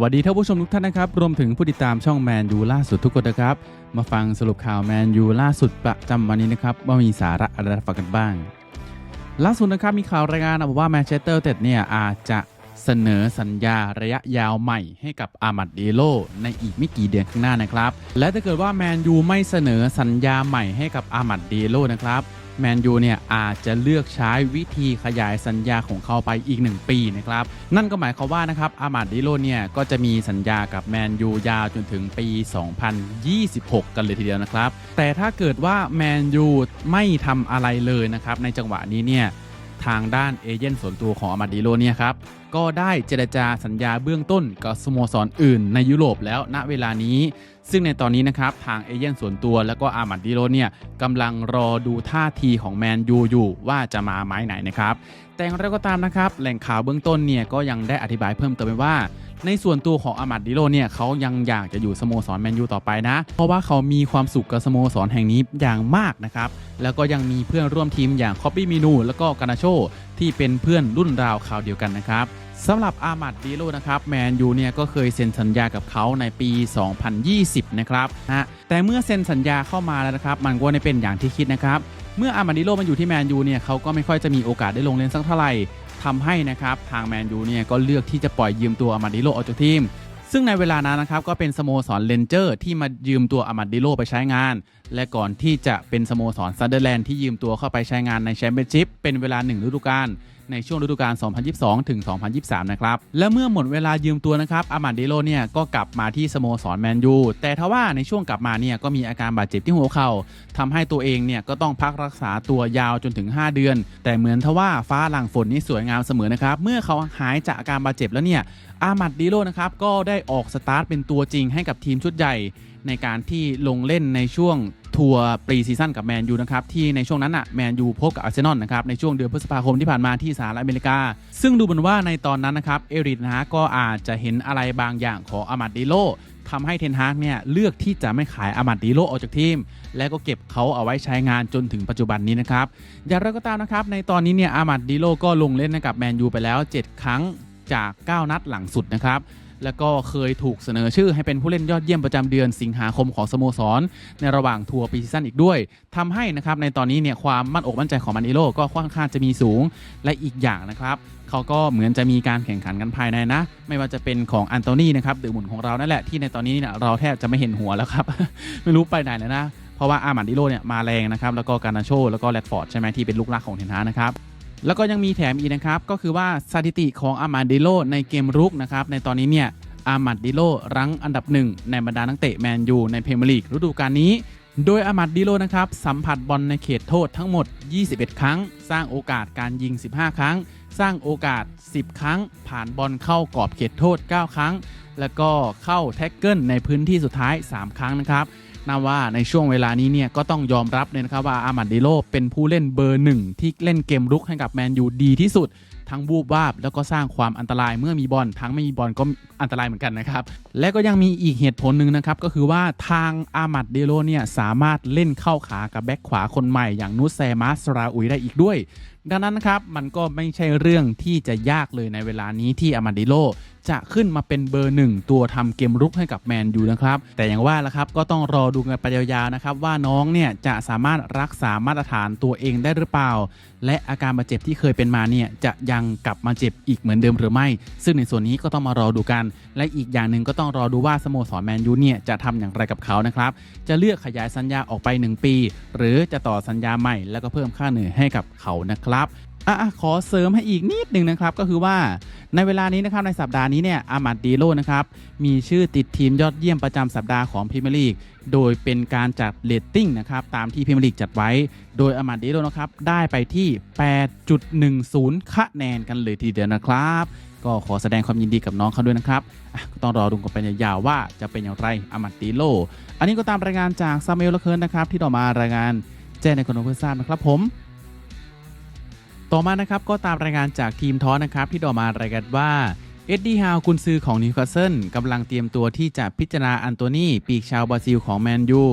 วัสดีท่านผู้ชมทุกท่านนะครับ รวมถึงผู้ติดตามช่องแมนยูล่าสุดทุกคนนะครับ มาฟังสรุปข่าวแมนยูล่าสุดประจำวันนี้นะครับ ว่ามีสาระอะไรฝากกันบ้าง ล่าสุดนะครับมีข่าวรายงานมาว่าแมนเชสเตอร์เต็ดเนี่ยอาจจะเสนอสัญญาระยะยาวใหม่ให้กับอามัดเดโลในอีกไม่กี่เดือนข้างหน้านะครับ และถ้าเกิดว่าแมนยูไม่เสนอสัญญาใหม่ให้กับอามัดเดโลนะครับ แมนยูเนี่ยอาจจะเลือกใช้วิธีขยายสัญญาของเขาไปอีก 1 ปีนะครับนั่นก็หมายความว่านะครับอามาดดิโลเนี่ยก็จะมีสัญญากับแมนยูยาวจนถึงปี 2026 กันเลยทีเดียวนะครับแต่ถ้าเกิดว่าแมนยูไม่ทำอะไรเลยนะครับในจังหวะนี้เนี่ย ทางด้านเอเย่นส่วนตัวของอามาดดิโลเนี่ยครับ ก็ได้เจรจาสัญญาเบื้องต้นกับสโมสรออื่นในยุโรปแล้วณเวลานี้ ซึ่งในตอนนี้นะครับ ทางเอเย่นส่วนตัวแล้วก็อามัดดิโลเนี่ยกำลังรอดูท่าทีของแมนยูอยู่ว่าจะมาไม้ไหนนะครับ แต่อย่างไรก็ตามนะครับ แหล่งข่าวเบื้องต้นเนี่ยก็ยังได้อธิบายเพิ่มเติมไปว่า ในส่วนตัวของอามัดดิโรเนี่ยเขายังอยากจะอยู่สโมสรแมนยูต่อไปนะ เพราะว่าเขามีความสุขกับสโมสรแห่งนี้อย่างมากนะครับ แล้วก็ยังมีเพื่อนร่วมทีมอย่างคอปปี้มินูแล้วก็กานาโชที่เป็นเพื่อนรุ่นราวคราวเดียวกันนะครับสำหรับอามัดดิโลนะครับแมนยูเนี่ยก็เคยเซ็นสัญญากับเขาในปี 2020 นะครับนะแต่เมื่อเซ็นสัญญาเข้ามาแล้วนะครับ มันก็ไม่เป็นอย่างที่คิดนะครับเมื่ออามัดดิโลมาอยู่ที่แมนยูเนี่ยเขาก็ไม่ค่อยจะมีโอกาสได้ลงเล่นสักเท่าไหร่ ทำให้นะครับทางแมนยูเนี่ยก็เลือกที่จะปล่อยยืมตัวอามัดดิโลออกจากทีม ซึ่งในเวลานั้นนะครับก็เป็นสโมสรเลนเจอร์ที่มายืมตัวอามัดดิโลไปใช้งาน และก่อนที่จะเป็นสโมสรซันเดอร์แลนด์ที่ยืมตัวเข้าไปใช้งานในแชมเปี้ยนชิพเป็นเวลา1ฤดูกาล ในช่วงฤดูกาล 2022 ถึง 2023 นะครับ และเมื่อหมดเวลายืมตัวนะครับอามัดดิโลเนี่ยก็กลับมาที่สโมสรแมนยูแต่ทว่าในช่วงกลับมาเนี่ยก็มีอาการบาดเจ็บที่หัวเข่าทำให้ตัวเองเนี่ยก็ต้องพักรักษาตัวยาวจนถึง 5 เดือน แต่เหมือนทว่าฟ้าหลังฝนนี่สวยงามเสมอนะครับเมื่อเขาหายจากอาการบาดเจ็บแล้วเนี่ยอามัดดิโลนะครับก็ได้ออกสตาร์ทเป็นตัวจริงให้กับทีมชุดใหญ่ ในการที่ลงเล่นในช่วงทัวร์ปรีซีซั่นกับแมนยูนะครับ ที่ในช่วงนั้นอะแมนยูพบกับอาร์เซนอลนะครับ ในช่วงเดือนพฤษภาคมที่ผ่านมาที่สหรัฐอเมริกา ซึ่งดูเหมือนว่าในตอนนั้นนะครับ เอริกนะฮะก็อาจจะเห็นอะไรบางอย่างของอามัดดิโลทำให้เทนฮากเนี่ยเลือกที่จะไม่ขายอามัดดิโลออกจากทีม และก็เก็บเขาเอาไว้ใช้งานจนถึงปัจจุบันนี้นะครับอย่างไรก็ตามนะครับในตอนนี้เนี่ยอามัดดิโลก็ลงเล่นให้กับแมนยูไปแล้ว 7 ครั้งจาก 9 นัดหลังสุดนะครับ แล้วก็เคยถูกเสนอชื่อให้เป็นผู้เล่นยอดเยี่ยมประจำเดือนสิงหาคมของสโมสร ในระหว่างทัวร์ปีซีซั่นอีกด้วยทำให้นะครับในตอนนี้เนี่ยความมั่นอกมั่นใจของมันอิโลก็ค่อนข้างจะมีสูงและอีกอย่างนะครับเขาก็เหมือนจะมีการแข่งขันกันภายในนะ ไม่ว่าจะเป็นของอันโตนีนะครับตือหมุนของเรานั่นแหละที่ในตอนนี้เนี่ยเราแทบจะไม่เห็นหัวแล้วครับไม่รู้ไปไหนเลยนะเพราะว่าอามันดิโลเนี่ยมาแรงนะครับแล้วก็การนาโชแล้วก็แรดฟอร์ดใช่ไหมที่เป็นลูกหลักของเทนฮานะครับ แล้วก็ยังมีแถมอีกนะครับ ก็คือว่าสถิติของอามาดิโลในเกมรุกนะครับ ในตอนนี้เนี่ยอามาดิโลรั้งอันดับหนึ่งในบรรดานักเตะแมนยูในพรีเมียร์ลีกฤดูกาลนี้ โดยอามาดิโลนะครับสัมผัสบอลในเขตโทษทั้งหมด 21 ครั้ง สร้างโอกาสการยิง 15 ครั้ง สร้างโอกาส 10 ครั้ง ผ่านบอลเข้ากรอบเขตโทษ 9 ครั้ง แล้วก็เข้าแท็กเกิลในพื้นที่สุดท้าย 3 ครั้งนะครับ นับว่าในช่วงเวลานี้เนี่ยก็ต้องยอมรับเลยนะครับว่าอามัดดิโลเป็นผู้เล่นเบอร์หนึ่งที่เล่นเกมรุกให้กับแมนยูดีที่สุดทั้งบูบวาบแล้วก็สร้างความอันตรายเมื่อมีบอลทั้งไม่มีบอลก็อันตรายเหมือนกันนะครับ และก็ยังมีอีกเหตุผลหนึ่งนะครับ ก็คือว่าทางอามัดเดโลเนี่ยสามารถเล่นเข้าขากับแบ็คขวาคนใหม่อย่างนุสแซมัสราอุยได้อีกด้วย ดังนั้นนะครับมันก็ไม่ใช่เรื่องที่จะยากเลยในเวลานี้ที่อามาดิโลจะขึ้นมาเป็นเบอร์หนึ่งตัวทำเกมรุกให้กับแมนยูนะครับ แต่อย่างว่าละครับก็ต้องรอดูกันไปยาวๆนะครับว่าน้องเนี่ยจะสามารถรักษามาตรฐานตัวเองได้หรือเปล่า และอาการบาดเจ็บที่เคยเป็นมาเนี่ยจะยงกลับมาเจ็บอีกเหมือนเดิมหรือไม่ ซึ่งในส่วนนี้ก็ต้องมารอดูกัน และอีกอย่างหนึ่งก็ต้องรอดูว่าสโมสรแมนยูเนี่ยจะทำอย่างไรกับเขานะครับ จะเลือกขยายสัญญาออกไป 1 ปี หรือจะต่อสัญญาใหม่แล้วก็เพิ่มค่าเหนื่อยให้กับเขานะครับ อะขอเสริมให้อีกนิดหนึ่งนะครับ ก็คือว่าในเวลานี้นะครับในสัปดาห์นี้เนี่ยอามัดดีโลนะครับมีชื่อติดทีมยอดเยี่ยมประจำสัปดาห์ของพรีเมียร์ลีกโดยเป็นการจัดเรตติ้งนะครับตามที่พรีเมียร์ลีกจัดไว้ โดยอามัดดีโลนะครับได้ไปที่ 8.10 คะแนนกันเลยทีเดียวนะครับ ก็ขอแสดงความยินดีกับน้องเขาด้วยนะครับต้องรอดูกันไปยาวๆว่าจะเป็นอย่างไรอามัดดีโล อันนี้ก็ตามรายงานจากซามเอลละเคิร์นนะครับที่ต่อมารายงานแจ้งในคนของเพื่อทราบนะครับผม ต่อมานะครับก็ตามรายงานจากทีมท้อนะครับที่ดอมารายงานว่า เอ็ดดี้ฮาวกุนซือของนิวคาสเซิลกำลังเตรียมตัวที่จะพิจารณาอันโตนีปีกชาวบราซิลของแมนยู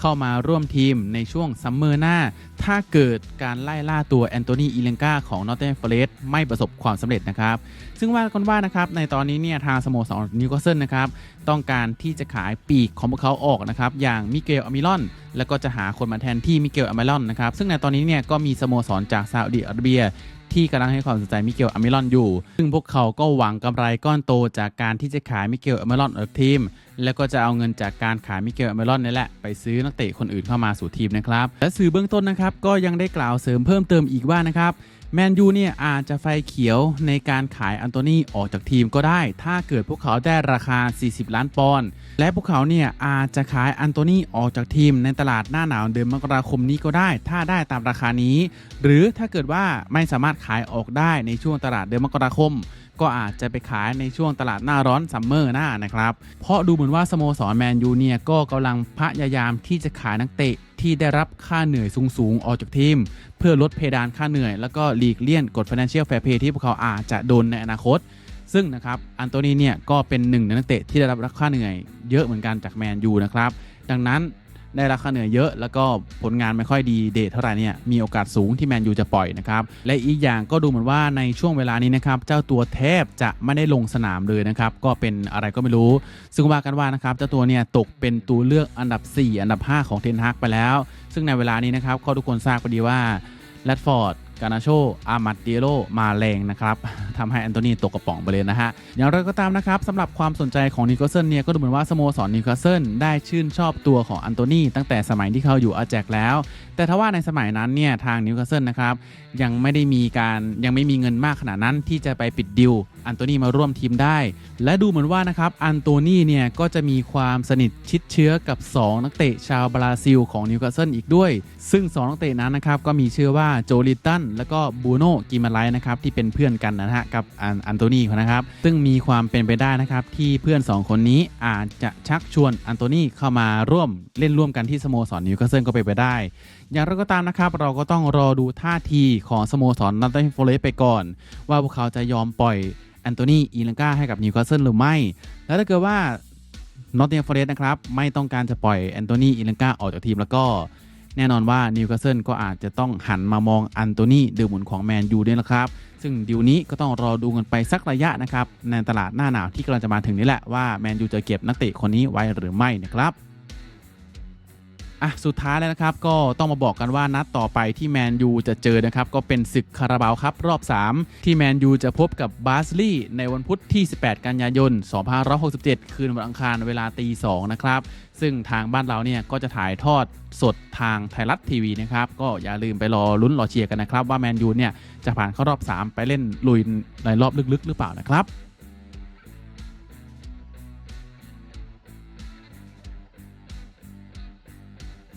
เข้ามาร่วมทีมในช่วงซัมเมอร์หน้า ถ้าเกิดการไล่ล่าตัวแอนโตนีอีเลงกาของนอตเทนฟอเรสต์ไม่ประสบความสำเร็จนะครับ ซึ่งว่ากันว่านะครับในตอนนี้เนี่ยทางสโมสรนิวคาสเซิลนะครับต้องการที่จะขายปีกของพวกเขาออกนะครับอย่างมิเกลอามิลอน แล้วก็จะหาคนมาแทนที่มิเกลอามิลอนนะครับซึ่งในตอนนี้เนี่ยก็มีสโมสรจากซาอุดิอาระเบีย ที่กำลังให้ความสนใจมิเกลอเมรอนอยู่ ซึ่งพวกเขาก็หวังกำไรก้อนโตจากการที่จะขายมิเกลอเมรอนออกทีม แล้วก็จะเอาเงินจากการขายมิเกลอเมรอนนี่แหละ ไปซื้อนักเตะคนอื่นเข้ามาสู่ทีมนะครับ และสื่อเบื้องต้นนะครับก็ยังได้กล่าวเสริมเพิ่มเติมอีกว่านะครับ แมนยูเนี่ยอาจจะไฟเขียวในการขายอันโตนีออกจากทีมก็ได้ ถ้าเกิดพวกเขาได้ราคา 40 ล้านปอนด์และพวกเขาเนี่ยอาจจะขายอันโตนีออกจากทีมในตลาดหน้าหนาวเดือนมกราคมนี้ก็ได้ ถ้าได้ตามราคานี้ หรือถ้าเกิดว่าไม่สามารถขายออกได้ในช่วงตลาดเดือนมกราคม ก็อาจจะไปขายในช่วงตลาดหน้าร้อนซัมเมอร์หน้านะครับเพราะดูเหมือนว่าสโมสรแมนยูเนี่ยก็กำลังพยายามที่จะขายนักเตะ ที่ได้รับค่าเหนื่อยสูงๆ ออกจากทีม เพื่อลดเพดานค่าเหนื่อย แล้วก็หลีกเลี่ยงกฎ Financial Fair Play ที่พวกเขาอาจจะโดนในอนาคต ซึ่งนะครับอันโตนีเนี่ยก็เป็นหนึ่งในนักเตะที่ได้รับค่าเหนื่อยเยอะเหมือนกันจากแมนยูนะครับดังนั้น ได้ราคาเหนื่อยเยอะ แล้วก็ผลงานไม่ค่อยดีเดทเท่าไหร่เนี่ยมีโอกาสสูงที่แมนยูจะปล่อยนะครับและอีกอย่างก็ดูเหมือนว่าในช่วงเวลานี้นะครับเจ้าตัวแทบจะไม่ได้ลงสนามเลยนะครับก็เป็นอะไรก็ไม่รู้ ซึ่งว่ากันว่านะครับเจ้าตัวเนี่ยตกเป็นตัวเลือกอันดับ 4 อันดับ 5 ของเทนฮากไปแล้ว ซึ่งในเวลานี้นะครับก็ทุกคนทราบพอดีว่าแรดฟอร์ด กานาโชอามัดเดโรมาแรงนะครับทำให้แอนโทนีตกกระป๋องไปเลยนะฮะ อย่างไรก็ตามนะครับสำหรับความสนใจของนิโคลเซนเนี่ยก็ดูเหมือนว่าสโมสรนิโคลเซนได้ชื่นชอบตัวของอันโตนีตั้งแต่สมัยที่เขาอยู่อาแจกแล้ว แต่ทว่าในสมัยนั้นเนี่ยทางนิวคาสเซิลนะครับยังไม่ได้มีการยังไม่มีเงินมากขนาดนั้นที่จะไปปิดดิว อันโตนีมาร่วมทีมได้ และดูเหมือนว่านะครับอันโตนีเนี่ยก็จะมีความสนิทชิดเชื้อกับ 2 นักเตะชาวบราซิลของนิวคาสเซิลอีกด้วย ซึ่ง 2 นักเตะนั้นนะครับก็มีชื่อว่าโจลิตันและก็บูโนกิมาไลนะครับที่เป็นเพื่อนกันนะฮะกับอันอันโตนีนะครับซึ่งมีความเป็นไปได้นะครับที่เพื่อน 2 คนนี้อาจจะชักชวนอันโตนีเข้ามาร่วมเล่นร่วมกันที่สโมสรนิวคาสเซิลก็เป็นไปได้ อย่างไรก็ตามนะครับเราก็ต้องรอดูท่าทีของสโมสรนัตเตอร์ฟอเรสไปก่อน ว่าพวกเขาจะยอมปล่อย แอนโทนีอีลังกาให้กับนิวคาสเซิลหรือไม่ แล้วถ้าเกิดว่านอตเตียฟอเรสนะครับ ไม่ต้องการจะปล่อยแอนโทนีอีลังกาออกจากทีมแล้วก็แน่นอนว่านิวคาสเซิลก็อาจจะต้องหันมามองอันโตนีเดือหมุนของแมนยูด้วยนะครับ ซึ่งดิวนี้ก็ต้องรอดูกันไปสักระยะนะครับ ในตลาดหน้าหนาวที่กำลังจะมาถึงนี่แหละว่าแมนยูจะเก็บนักเตะคนนี้ไว้หรือไม่นะครับ อะสุดท้ายแล้วนะครับก็ต้องมาบอกกันว่านัดต่อไปที่แมนยูจะเจอนะครับก็เป็นศึกคาราบาวครับรอบ 3 ที่แมนยูจะพบกับบาสลีย์ในวันพุธที่ 18 กันยายน 2567 คืนวันอังคารเวลาตี2นะครับซึ่งทางบ้านเราเนี่ยก็จะถ่ายทอดสดทางไทยรัฐทีวีนะครับก็อย่าลืมไปรอลุ้นรอเชียร์กันนะครับว่าแมนยูเนี่ยจะผ่านเข้ารอบ 3 ไปเล่นลุยในรอบลึกๆ หรือเปล่านะครับ